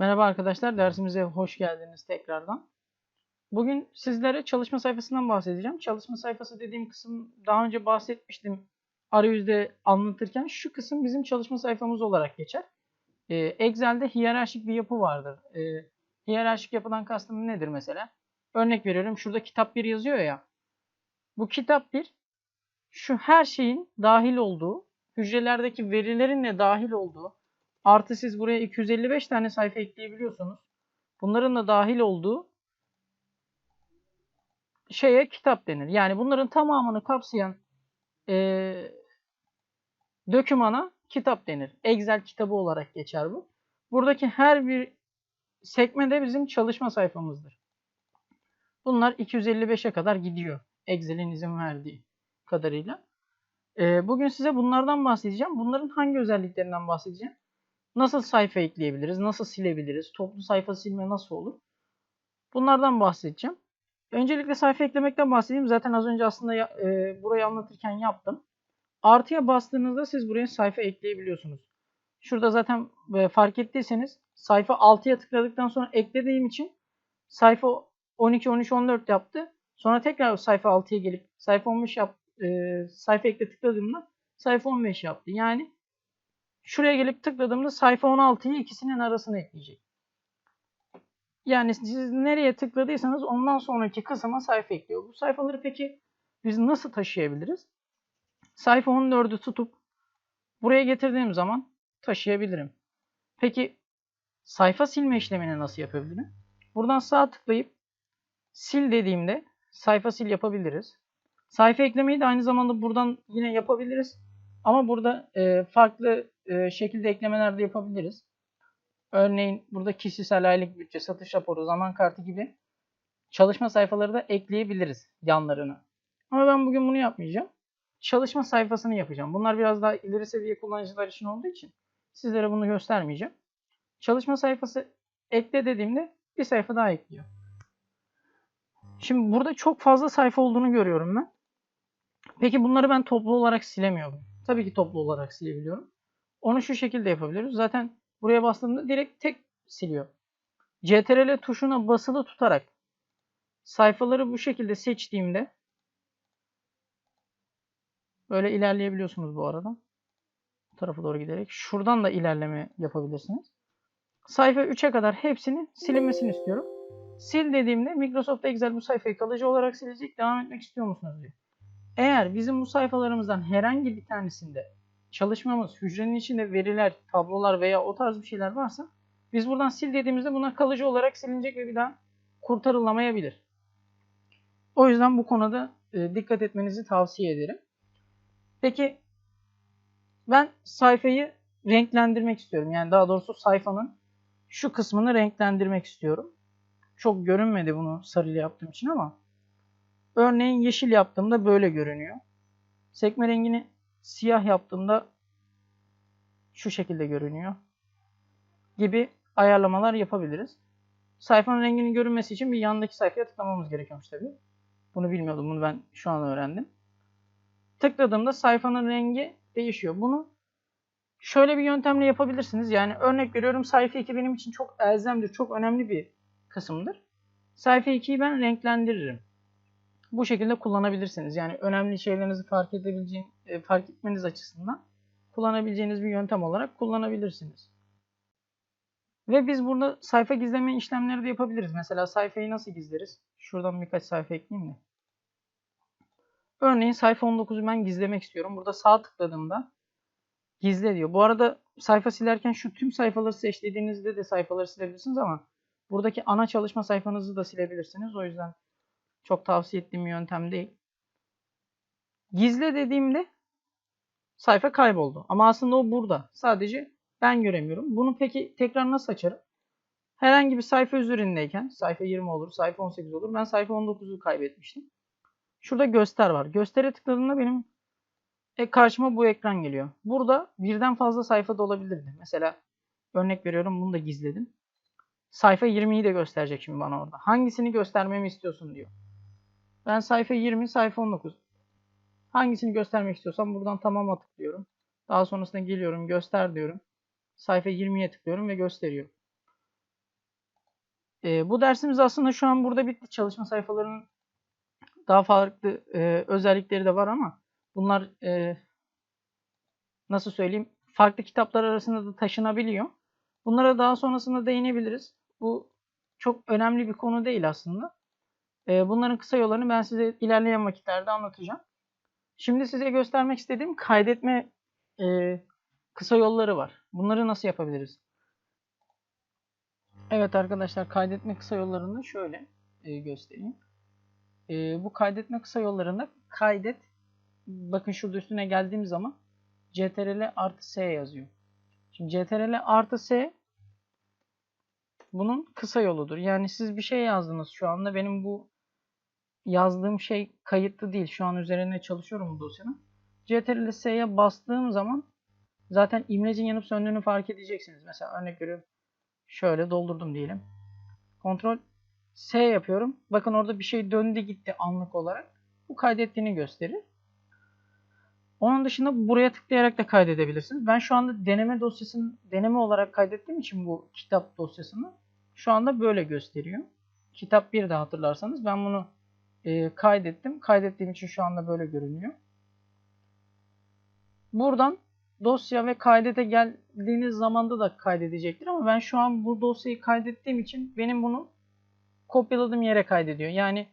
Merhaba arkadaşlar, dersimize hoş geldiniz tekrardan. Bugün sizlere çalışma sayfasından bahsedeceğim. Çalışma sayfası dediğim kısım daha önce bahsetmiştim arayüzde anlatırken. Şu kısım bizim çalışma sayfamız olarak geçer. Ee, Excel'de hiyerarşik bir yapı vardır. Ee, hiyerarşik yapıdan kastım nedir mesela? Örnek veriyorum, şurada kitap 1 yazıyor ya. Bu kitap 1, şu her şeyin dahil olduğu, hücrelerdeki verilerin de dahil olduğu, Artı siz buraya 255 tane sayfa ekleyebiliyorsunuz. Bunların da dahil olduğu şeye kitap denir. Yani bunların tamamını kapsayan e, dökümana kitap denir. Excel kitabı olarak geçer bu. Buradaki her bir sekme de bizim çalışma sayfamızdır. Bunlar 255'e kadar gidiyor. Excel'in izin verdiği kadarıyla. E, bugün size bunlardan bahsedeceğim. Bunların hangi özelliklerinden bahsedeceğim? Nasıl sayfa ekleyebiliriz? Nasıl silebiliriz? Toplu sayfa silme nasıl olur? Bunlardan bahsedeceğim. Öncelikle sayfa eklemekten bahsedeyim. Zaten az önce aslında e, burayı anlatırken yaptım. Artıya bastığınızda siz buraya sayfa ekleyebiliyorsunuz. Şurada zaten e, fark ettiyseniz sayfa 6'ya tıkladıktan sonra eklediğim için sayfa 12, 13, 14 yaptı. Sonra tekrar sayfa 6'ya gelip sayfa 15 yap, e, sayfa ekle tıkladığımda sayfa 15 yaptı. Yani Şuraya gelip tıkladığımda sayfa 16'yı ikisinin arasına ekleyecek. Yani siz nereye tıkladıysanız ondan sonraki kısma sayfa ekliyor. Bu sayfaları peki biz nasıl taşıyabiliriz? Sayfa 14'ü tutup buraya getirdiğim zaman taşıyabilirim. Peki sayfa silme işlemini nasıl yapabilirim? Buradan sağ tıklayıp sil dediğimde sayfa sil yapabiliriz. Sayfa eklemeyi de aynı zamanda buradan yine yapabiliriz. Ama burada e, farklı e, şekilde eklemeler de yapabiliriz. Örneğin burada kişisel aylık bütçe, satış raporu, zaman kartı gibi çalışma sayfaları da ekleyebiliriz yanlarına. Ama ben bugün bunu yapmayacağım. Çalışma sayfasını yapacağım. Bunlar biraz daha ileri seviye kullanıcılar için olduğu için sizlere bunu göstermeyeceğim. Çalışma sayfası ekle dediğimde bir sayfa daha ekliyor. Şimdi burada çok fazla sayfa olduğunu görüyorum ben. Peki bunları ben toplu olarak silemiyorum. Tabii ki toplu olarak silebiliyorum. Onu şu şekilde yapabiliriz. Zaten buraya bastığımda direkt tek siliyor. CTRL tuşuna basılı tutarak sayfaları bu şekilde seçtiğimde böyle ilerleyebiliyorsunuz bu arada. Bu tarafa doğru giderek. Şuradan da ilerleme yapabilirsiniz. Sayfa 3'e kadar hepsini silinmesini istiyorum. Sil dediğimde Microsoft Excel bu sayfayı kalıcı olarak silecek. Devam etmek istiyor musunuz diyor. Eğer bizim bu sayfalarımızdan herhangi bir tanesinde çalışmamız, hücrenin içinde veriler, tablolar veya o tarz bir şeyler varsa biz buradan sil dediğimizde buna kalıcı olarak silinecek ve bir daha kurtarılamayabilir. O yüzden bu konuda e, dikkat etmenizi tavsiye ederim. Peki ben sayfayı renklendirmek istiyorum. Yani daha doğrusu sayfanın şu kısmını renklendirmek istiyorum. Çok görünmedi bunu sarıyla yaptığım için ama örneğin yeşil yaptığımda böyle görünüyor. Sekme rengini siyah yaptığımda şu şekilde görünüyor gibi ayarlamalar yapabiliriz. Sayfanın renginin görünmesi için bir yandaki sayfaya tıklamamız gerekiyormuş tabi. Bunu bilmiyordum. Bunu ben şu an öğrendim. Tıkladığımda sayfanın rengi değişiyor. Bunu şöyle bir yöntemle yapabilirsiniz. Yani örnek veriyorum sayfa 2 benim için çok elzemdir, çok önemli bir kısımdır. Sayfa 2'yi ben renklendiririm bu şekilde kullanabilirsiniz. Yani önemli şeylerinizi fark edebileceğin, e, fark etmeniz açısından kullanabileceğiniz bir yöntem olarak kullanabilirsiniz. Ve biz burada sayfa gizleme işlemleri de yapabiliriz. Mesela sayfayı nasıl gizleriz? Şuradan birkaç sayfa ekleyeyim mi? Örneğin sayfa 19'u ben gizlemek istiyorum. Burada sağ tıkladığımda gizle diyor. Bu arada sayfa silerken şu tüm sayfaları seçtiğinizde de sayfaları silebilirsiniz ama buradaki ana çalışma sayfanızı da silebilirsiniz. O yüzden çok tavsiye ettiğim yöntem değil. Gizle dediğimde sayfa kayboldu. Ama aslında o burada. Sadece ben göremiyorum. Bunu peki tekrar nasıl açarım? Herhangi bir sayfa üzerindeyken sayfa 20 olur, sayfa 18 olur. Ben sayfa 19'u kaybetmiştim. Şurada göster var. Göstere tıkladığımda benim e, karşıma bu ekran geliyor. Burada birden fazla sayfa da olabilirdi. Mesela örnek veriyorum bunu da gizledim. Sayfa 20'yi de gösterecek şimdi bana orada. Hangisini göstermemi istiyorsun diyor. Ben sayfa 20, sayfa 19. Hangisini göstermek istiyorsam buradan tamama tıklıyorum. Daha sonrasında geliyorum göster diyorum. Sayfa 20'ye tıklıyorum ve gösteriyor. E, bu dersimiz aslında şu an burada bitti. Çalışma sayfalarının daha farklı e, özellikleri de var ama bunlar e, nasıl söyleyeyim farklı kitaplar arasında da taşınabiliyor. Bunlara daha sonrasında değinebiliriz. Bu çok önemli bir konu değil aslında. E, bunların kısa yollarını ben size ilerleyen vakitlerde anlatacağım. Şimdi size göstermek istediğim kaydetme e, kısa yolları var. Bunları nasıl yapabiliriz? Evet arkadaşlar kaydetme kısa yollarını şöyle e, göstereyim. E, bu kaydetme kısa yollarında kaydet bakın şurada üstüne geldiğim zaman ctrl artı s yazıyor. Şimdi ctrl artı s bunun kısa yoludur. Yani siz bir şey yazdınız şu anda benim bu yazdığım şey kayıtlı değil. Şu an üzerinde çalışıyorum bu dosyanın. ctrl s'ye bastığım zaman zaten imlecin yanıp söndüğünü fark edeceksiniz. Mesela örnek veriyorum. Şöyle doldurdum diyelim. Kontrol S yapıyorum. Bakın orada bir şey döndü gitti anlık olarak. Bu kaydettiğini gösterir. Onun dışında buraya tıklayarak da kaydedebilirsiniz. Ben şu anda deneme dosyasını deneme olarak kaydettiğim için bu kitap dosyasını şu anda böyle gösteriyor. Kitap 1 de hatırlarsanız ben bunu e, kaydettim. Kaydettiğim için şu anda böyle görünüyor. Buradan dosya ve kaydete geldiğiniz zamanda da kaydedecektir ama ben şu an bu dosyayı kaydettiğim için benim bunu kopyaladığım yere kaydediyor. Yani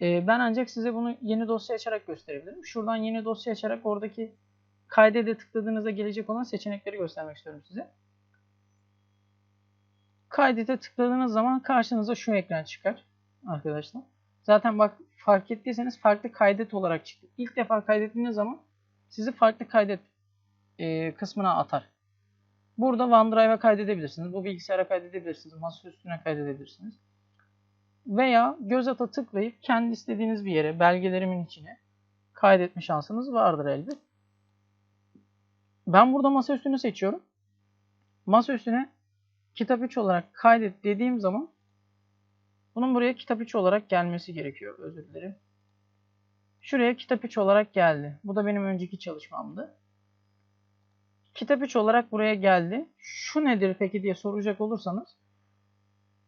e, ben ancak size bunu yeni dosya açarak gösterebilirim. Şuradan yeni dosya açarak oradaki kaydede tıkladığınızda gelecek olan seçenekleri göstermek istiyorum size. Kaydete tıkladığınız zaman karşınıza şu ekran çıkar arkadaşlar. Zaten bak fark ettiyseniz farklı kaydet olarak çıktı. İlk defa kaydettiğiniz zaman sizi farklı kaydet e, kısmına atar. Burada OneDrive'a kaydedebilirsiniz. Bu bilgisayara kaydedebilirsiniz. Masa üstüne kaydedebilirsiniz. Veya göz ata tıklayıp kendi istediğiniz bir yere, belgelerimin içine kaydetme şansınız vardır elbet. Ben burada masa üstünü seçiyorum. Masa üstüne kitap 3 olarak kaydet dediğim zaman bunun buraya kitap 3 olarak gelmesi gerekiyor. Özür dilerim. Şuraya kitap 3 olarak geldi. Bu da benim önceki çalışmamdı. Kitap 3 olarak buraya geldi. Şu nedir peki diye soracak olursanız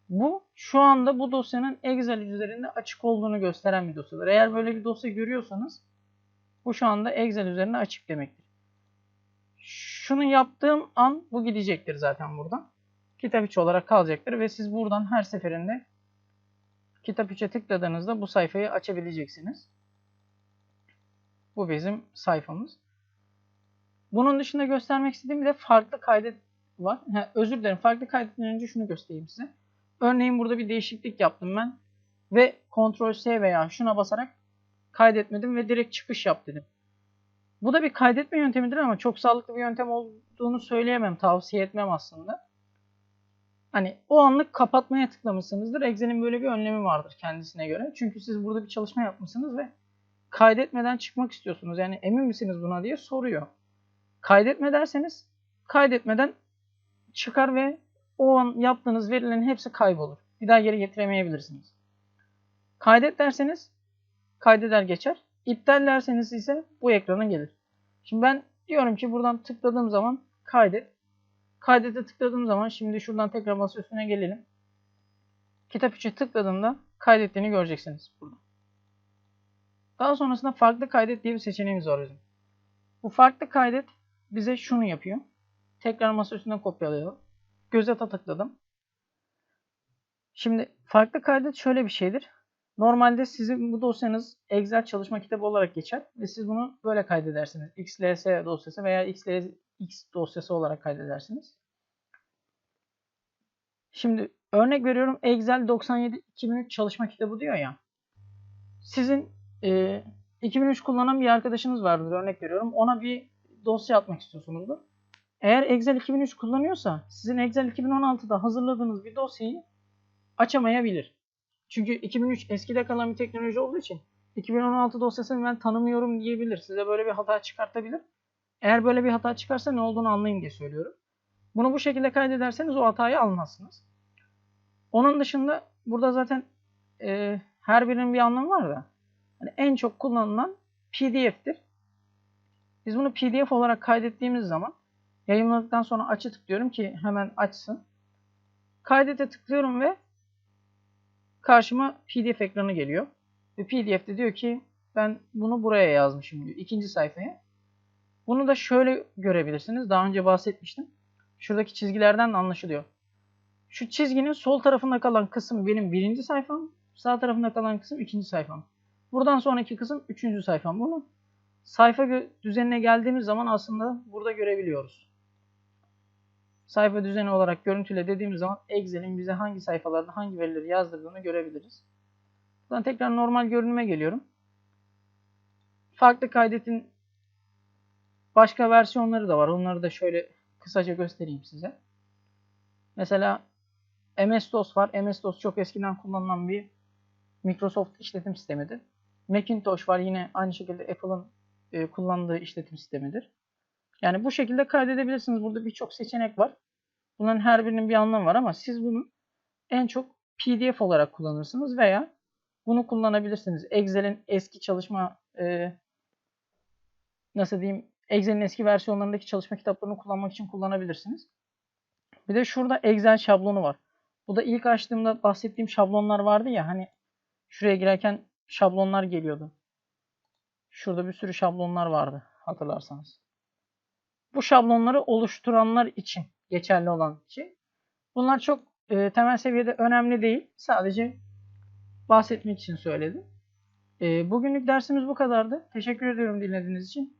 bu şu anda bu dosyanın Excel üzerinde açık olduğunu gösteren bir dosyadır. Eğer böyle bir dosya görüyorsanız bu şu anda Excel üzerinde açık demektir. Şunu yaptığım an bu gidecektir zaten buradan. Kitap 3 olarak kalacaktır ve siz buradan her seferinde kitap 3'e tıkladığınızda bu sayfayı açabileceksiniz. Bu bizim sayfamız. Bunun dışında göstermek istediğim bir de farklı kaydet var. Ha, özür dilerim. Farklı kaydetmeden önce şunu göstereyim size. Örneğin burada bir değişiklik yaptım ben. Ve Ctrl S veya şuna basarak kaydetmedim ve direkt çıkış yap dedim. Bu da bir kaydetme yöntemidir ama çok sağlıklı bir yöntem olduğunu söyleyemem. Tavsiye etmem aslında. Hani o anlık kapatmaya tıklamışsınızdır. Excel'in böyle bir önlemi vardır kendisine göre. Çünkü siz burada bir çalışma yapmışsınız ve kaydetmeden çıkmak istiyorsunuz. Yani emin misiniz buna diye soruyor. Kaydetme derseniz kaydetmeden çıkar ve o an yaptığınız verilerin hepsi kaybolur. Bir daha geri getiremeyebilirsiniz. Kaydet derseniz kaydeder geçer. İptal derseniz ise bu ekrana gelir. Şimdi ben diyorum ki buradan tıkladığım zaman kaydet. Kaydete tıkladığım zaman şimdi şuradan tekrar masa üstüne gelelim. Kitap 3'e tıkladığımda kaydettiğini göreceksiniz burada. Daha sonrasında farklı kaydet diye bir seçeneğimiz var bizim. Bu farklı kaydet bize şunu yapıyor. Tekrar masa üstüne kopyalayalım. Gözete tıkladım. Şimdi farklı kaydet şöyle bir şeydir. Normalde sizin bu dosyanız Excel çalışma kitabı olarak geçer ve siz bunu böyle kaydedersiniz. XLS dosyası veya XLX dosyası olarak kaydedersiniz. Şimdi örnek veriyorum Excel 97 2003 çalışma kitabı diyor ya. Sizin e, 2003 kullanan bir arkadaşınız vardır örnek veriyorum. Ona bir dosya atmak istiyorsunuzdur. Eğer Excel 2003 kullanıyorsa sizin Excel 2016'da hazırladığınız bir dosyayı açamayabilir. Çünkü 2003 eskide kalan bir teknoloji olduğu için 2016 dosyasını ben tanımıyorum diyebilir. Size böyle bir hata çıkartabilir. Eğer böyle bir hata çıkarsa ne olduğunu anlayın diye söylüyorum. Bunu bu şekilde kaydederseniz o hatayı almazsınız. Onun dışında burada zaten e, her birinin bir anlamı var da yani en çok kullanılan PDF'tir. Biz bunu PDF olarak kaydettiğimiz zaman yayınladıktan sonra açı tıklıyorum ki hemen açsın. Kaydete tıklıyorum ve karşıma PDF ekranı geliyor. Ve PDF'de diyor ki ben bunu buraya yazmışım diyor. ikinci sayfaya. Bunu da şöyle görebilirsiniz. Daha önce bahsetmiştim. Şuradaki çizgilerden de anlaşılıyor. Şu çizginin sol tarafında kalan kısım benim birinci sayfam. Sağ tarafında kalan kısım ikinci sayfam. Buradan sonraki kısım üçüncü sayfam. Bunu sayfa düzenine geldiğimiz zaman aslında burada görebiliyoruz. Sayfa düzeni olarak görüntüle dediğimiz zaman Excel'in bize hangi sayfalarda hangi verileri yazdırdığını görebiliriz. Buradan tekrar normal görünüme geliyorum. Farklı kaydetin başka versiyonları da var. Onları da şöyle kısaca göstereyim size. Mesela MS-DOS var. MS-DOS çok eskiden kullanılan bir Microsoft işletim sistemidir. Macintosh var yine aynı şekilde Apple'ın e, kullandığı işletim sistemidir. Yani bu şekilde kaydedebilirsiniz. Burada birçok seçenek var. Bunların her birinin bir anlamı var ama siz bunu en çok PDF olarak kullanırsınız veya bunu kullanabilirsiniz. Excel'in eski çalışma e, nasıl diyeyim Excel'in eski versiyonlarındaki çalışma kitaplarını kullanmak için kullanabilirsiniz. Bir de şurada Excel şablonu var. Bu da ilk açtığımda bahsettiğim şablonlar vardı ya hani şuraya girerken şablonlar geliyordu. Şurada bir sürü şablonlar vardı hatırlarsanız. Bu şablonları oluşturanlar için geçerli olan şey. Bunlar çok e, temel seviyede önemli değil. Sadece bahsetmek için söyledim. E, bugünlük dersimiz bu kadardı. Teşekkür ediyorum dinlediğiniz için.